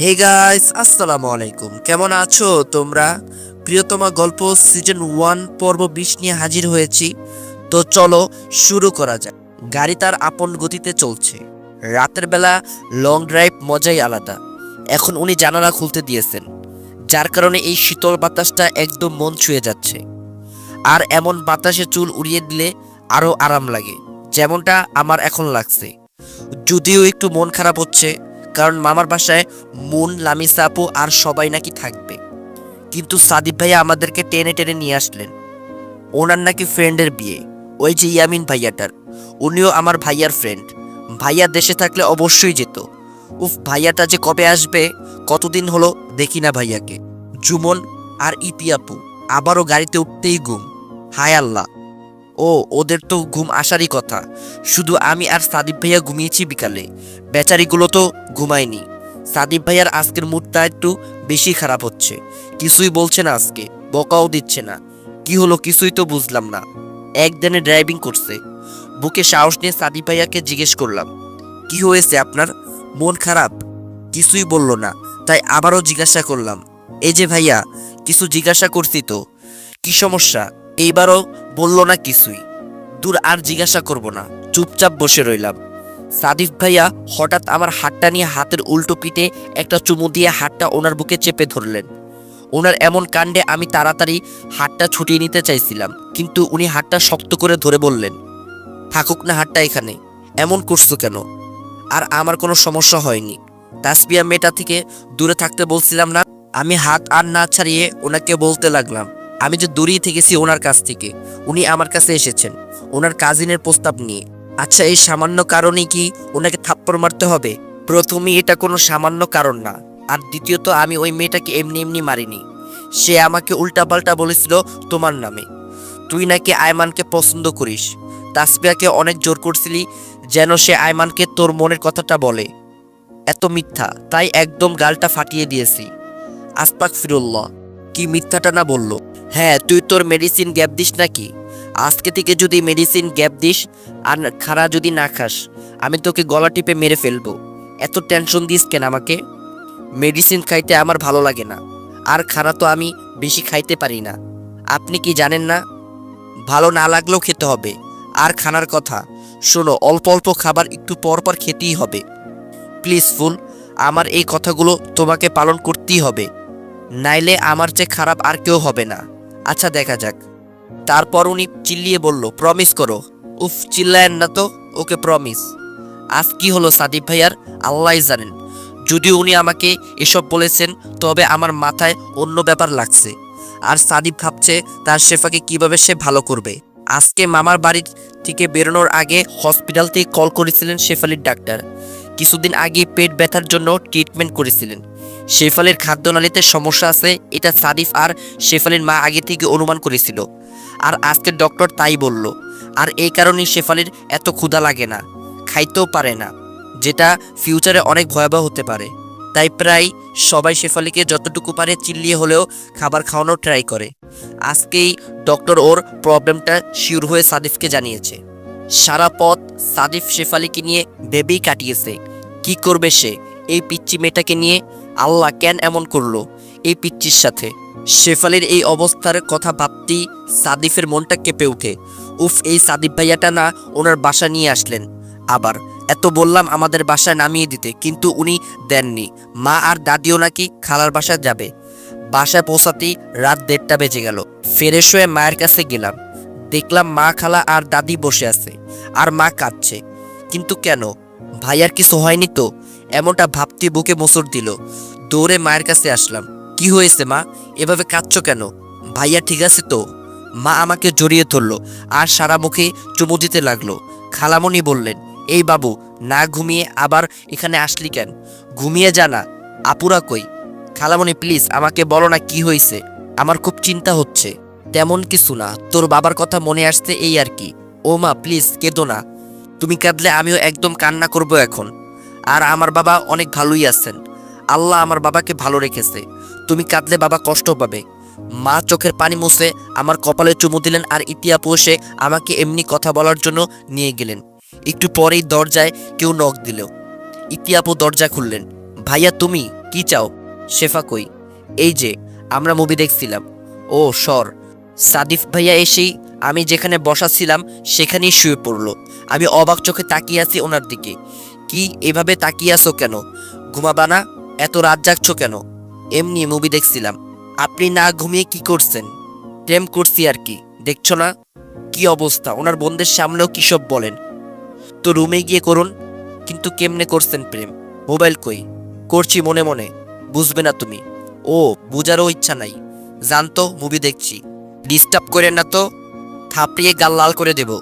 Hey guys আসসালামু আলাইকুম কেমন আছো তোমরা? প্রিয়তমা গল্প সিজন ওয়ান পর্ব বিশ নিয়ে হাজির হয়েছি। তো চলো শুরু করা যাক। গাড়ি তার আপন গতিতে চলছে। রাতের বেলা লং ড্রাইভ মজাই আলাদা। এখন উনি জানালা খুলতে দিয়েছেন। যার কারণে এই শীতল বাতাসটা একদম মন ছুঁয়ে যাচ্ছে। আর এমন বাতাসে চুল উড়িয়ে দিলে আরও আরাম লাগে। যেমনটা আমার এখন লাগছে। যদিও একটু মন খারাপ হচ্ছে কারণ মামার বাসায় মুন, লামিসা আপু আর সবাই নাকি থাকবে। কিন্তু সাদিব ভাইয়া আমাদেরকে টেনে টেনে নিয়ে আসলেন। ওনার নাকি ফ্রেন্ডের বিয়ে, ওই যে ইয়ামিন ভাইয়াটার। উনিও আমার ভাইয়ার ফ্রেন্ড। ভাইয়া দেশে থাকলে অবশ্যই যেত। উফ, ভাইয়াটা যে কবে আসবে, কতদিন হলো দেখি না ভাইয়াকে। জুমন আর ইতি আপু, আবারও গাড়িতে উঠতেই গুম। হায় আল্লাহ। ও, ওদের তো ঘুম আসারই কথা। শুধু আমি আর সাদিব ভাইয়া ঘুমিয়েছি বিকালে। বেচারিগুলো তো ঘুমায়নি। সাদিব ভাইয়ার আজকের মুডটা একটু বেশি খারাপ হচ্ছে। কিছুই বলছে না আজকে, বকাও দিচ্ছে না। কি হলো কিছুই তো বুঝলাম না। একদিনে ড্রাইভিং করছে। বুকে সাহস নিয়ে সাদিব ভাইয়াকে জিজ্ঞেস করলাম, কি হয়েছে আপনার? মন খারাপ? কিছুই বলল না। তাই আবারও জিজ্ঞাসা করলাম, এই যে ভাইয়া, কিছু জিজ্ঞাসা করছি তো, কি সমস্যা? এইবারও বলল না কিছুই। দূর আর জিজ্ঞাসা করব না, চুপচাপ বসে রইলাম। সাদিফ ভাইয়া হঠাৎ আমার হাতটা নিয়ে হাতের উল্টো পিঠে একটা চুমু দিয়ে হাতটা ওনার বুকে চেপে ধরলেন। ওনার এমন কাণ্ডে আমি তাড়াতাড়ি হাতটা ছুটিয়ে নিতে চাইছিলাম, কিন্তু উনি হাতটা শক্ত করে ধরে বললেন, থাকুক না হাতটা এখানে, এমন করছ কেন? আর আমার কোনো সমস্যা হয়নি। তাসপিয়া মেয়েটা থেকে দূরে থাকতে বলছিলাম না, আমি হাত আর না ছাড়িয়ে ওনাকে বলতে লাগলাম আমি যে দূরেই থেকেছি ওনার কাছ থেকে, উনি আমার কাছে এসেছেন। ওনার কাজিনের প্রস্তাব নিয়ে। আচ্ছা এই সামান্য কারণেই কি ওনাকে থাপ্পড় মারতে হবে? প্রথমে এটা কোনো সামান্য কারণ না। আর দ্বিতীয়ত, আমি ওই মেয়েটাকে এমনি এমনি মারিনি। সে আমাকে উল্টাপাল্টা বলেছিল তোমার নামে। তুই নাকি আয়মানকে পছন্দ করিস। তাসবিয়াকে অনেক জোর করছিলি যেন সে আয়মানকে তোর মনের কথাটা বলে। এত মিথ্যা, তাই একদম গালটা ফাটিয়ে দিয়েছি। আসপাক ফিরুল্লাহ কি মিথ্যাটা না বলল? হ্যাঁ তুই তোর মেডিসিন গ্যাপ দিস নাকি? আজকে থেকে যদি মেডিসিন গ্যাপ দিস, আর খাড়া যদি না খাস, আমি তোকে গলা টিপে মেরে ফেলব। এত টেনশন দিস কেন আমাকে? মেডিসিন খাইতে আমার ভালো লাগে না, আর খানা তো আমি বেশি খাইতে পারি না। আপনি কি জানেন না? ভালো না লাগলেও খেতে হবে। আর খানার কথা, শোনো, অল্প অল্প খাবার একটু পর পর খেতেই হবে। প্লিজ ফুল, আমার এই কথাগুলো তোমাকে পালন করতেই হবে। নাইলে আমার চেয়ে খারাপ আর কেউ হবে না। আচ্ছা দেখা যাক। তারপর উনি চিল্লিয়ে বলল প্রমিস করো। উফ, চিল্লায়েন না তো, ওকে প্রমিস আজ কি হলো সাদিব ভাইয়ার? আল্লাহ জানেন। যদিও উনি আমাকে এসব বলেছেন, তবে আমার মাথায় অন্য ব্যাপার লাগছে। আর সাদিব ভাবছে তার শেফাকে কীভাবে সে ভালো করবে। আজকে মামার বাড়ির থেকে বেরোনোর আগে হসপিটাল থেকে কল করেছিলেন শেফালির ডাক্তার। কিছুদিন আগে পেট ব্যথার জন্য ট্রিটমেন্ট করেছিলেন। শেফালির খাদ্যনালীতে সমস্যা আছে, এটা সাদিফ আর শেফালির মা আগে থেকে অনুমান করেছিল। আর আজকে ডক্টর তাই বলল, আর এই কারণেই শেফালির এত ক্ষুধা লাগে না, খাইতেও পারে না, যেটা ফিউচারে অনেক ভয়াবহ হতে পারে। তাই প্রায় সবাই শেফালিকে যতটুকু পারে চিল্লিয়ে হলেও খাবার খাওয়ানোর ট্রাই করে। আজকেই ডক্টর ওর প্রবলেমটা শিওর হয়ে সাদিফকে জানিয়েছে। সারা পথ সাদিফ শেফালিকে নিয়ে ভেবেই কাটিয়েছে, কি করবে সে? এই পিচ্চি মেয়েটাকে নিয়ে আল্লাহ কেন এমন করল? এই পিচ্চির সাথে। শেফালির এই অবস্থার কথা ভাবতেই সাদিফের মনটা কেঁপে ওঠে। উফ, এই সাদিফ ভাইয়াটা না ওনার বাসা নিয়ে আসলেন। আবার, এত বললাম আমাদের বাসায় নামিয়ে দিতে, কিন্তু উনি দেননি। মা আর দাদিও নাকি খালার বাসায় যাবে। বাসায় পৌঁছাতেই রাত দেড়টা বেজে গেল। ফ্রেশ হয়ে মায়ের কাছে গেলাম। দেখলাম মা, খালা আর দাদি বসে আছে, আর মা কাঁদছে। কিন্তু কেন? ভাইয়ার কিছু হয়নি তো? এমনটা ভাবতে বুকে মোচড় দিল। দৌড়ে মায়ের কাছে আসলাম। কি হয়েছে মা? এভাবে কাঁদছো কেন? ভাইয়া ঠিক আছে তো? মা আমাকে জড়িয়ে ধরলো আর সারা মুখে চুমু দিতে লাগল। খালামণি বললেন, এই বাবু, না ঘুমিয়ে আবার এখানে আসলি কেন? ঘুমিয়ে জানা আপুরা কই? খালামণি, প্লিজ, আমাকে বলো না কি হয়েছে। আমার খুব চিন্তা হচ্ছে। তেমন কিছু না, তোর বাবার কথা মনে আসছে এই আর কি। ও মা, প্লিজ, কেঁদো না। তুমি কাঁদলে আমিও একদম কান্না করব এখন। আর আমার বাবা অনেক ভালোই আছেন। আল্লাহ আমার বাবাকে ভালো রেখেছে। তুমি কাঁদলে বাবা কষ্ট পাবে। মা চোখের পানি মুছে আমার কপালে চুমু দিলেন আর ইতিয়া পোষে আমাকে এমনি কথা বলার জন্য নিয়ে গেলেন। একটু পরেই দরজায় কেউ নখ দিল। ইতিয়াপু দরজা খুললেন। ভাইয়া, তুমি কি চাও? শেফা কই? এই যে, আমরা মুভি দেখছিলাম। ও, সর। সাদিফ ভাইয়া এসেই আমি যেখানে বসা ছিলাম সেখানেই শুয়ে পড়ল। আমি অবাক চোখে তাকিয়ে আছি ওনার দিকে। কি, এভাবে তাকিয়ে আছো কেন? ঘুমাবা না? এত রাত জাগছো কেন? এমনি মুভি দেখছিলাম। আপনি না ঘুমিয়ে কি করছেন? প্রেম করছি আর কি। দেখছ না? কি অবস্থা? ওনার বোনদের সামনেও কি সব বলেন? তো রুমে গিয়ে করুন। কিন্তু কেমনে করছেন প্রেম? মোবাইল কই? করছি মনে মনে। বুঝবে না তুমি। ও, বুঝারও ইচ্ছা নাই। জানতো মুভি দেখছি। ডিস্টার্ব করেন না তো। থাপড়িয়ে গাল লাল করে দেব।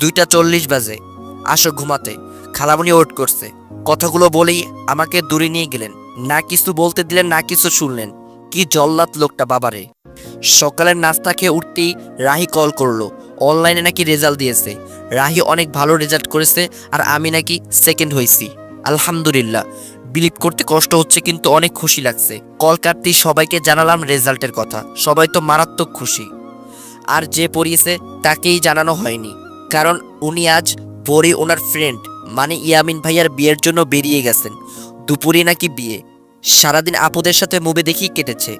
দুইটা চল্লিশ বাজে। আসো ঘুমাতে। খালামণি ওয়েট করছে। কথাগুলো বলেই আমাকে দূরে নিয়ে গেলেন। না কিছু বলতে দিলেন, না কিছু শুনলেন। কি জল্লাদ লোকটা বাবারে। সকালের নাস্তা খেয়ে উঠতেই রাহি কল করল। অনলাইনে নাকি রেজাল্ট দিয়েছে। রাহি অনেক ভালো রেজাল্ট করেছে আর আমি নাকি সেকেন্ড হয়েছি। আলহামদুলিল্লাহ। বিলিভ করতে কষ্ট হচ্ছে কিন্তু অনেক খুশি লাগছে। কল কাটতেই সবাইকে জানালাম রেজাল্টের কথা। সবাই তো মারাত্মক খুশি। আর যে পড়িয়েছে তাকেই জানানো হয়নি। কারণ উনি আজ ভোরে ওনার ফ্রেন্ড মানে ইয়ামিন ভাইয়ার বিয়ের জন্য বেরিয়ে গেছেন। দুপুরে নাকি বিয়ে। সারাদিন আপুদের সাথে মুভি দেখি কেটেছে।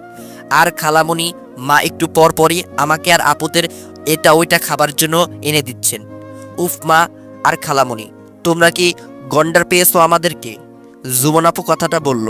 আর খালামণি মা একটু পর পরই আমাকে আর আপুদের এটা ওইটা খাবার জন্য এনে দিচ্ছেন। উফ মা, আর খালামণি তোমরা কি গন্ডার পেয়েছ আমাদেরকে? জুমন আপু কথাটা বলল।